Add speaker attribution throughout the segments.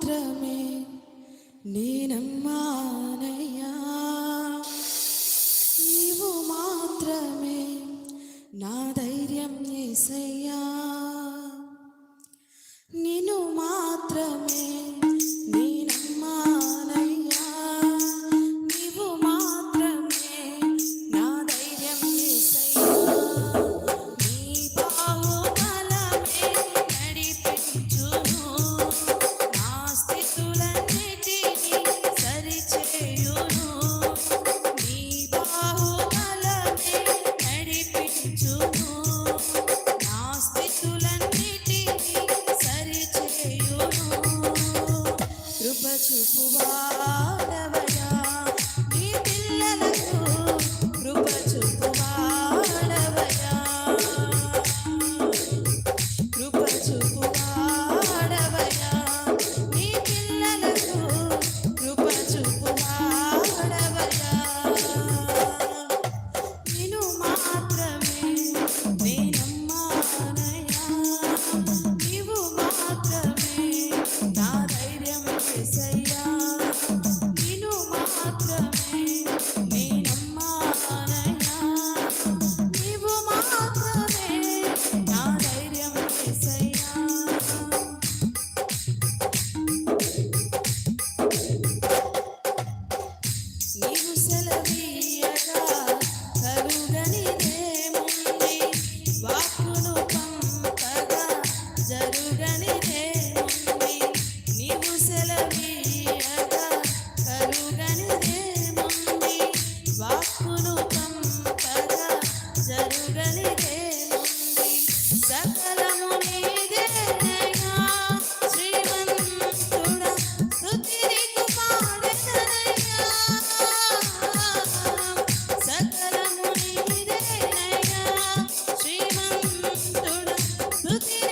Speaker 1: മാത്രമേ നീനമ്മാനെ ശിശുവാണവഴ Yeah.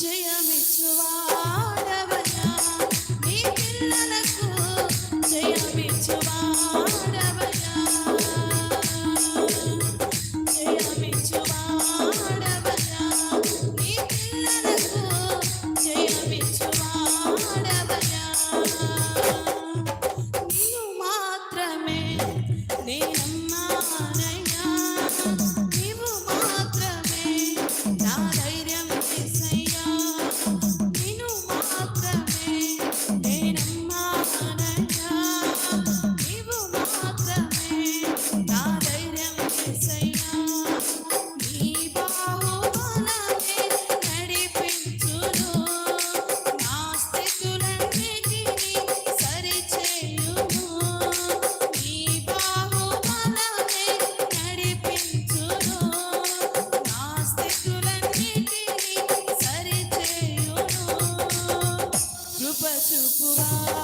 Speaker 1: జయమిచ్చువా super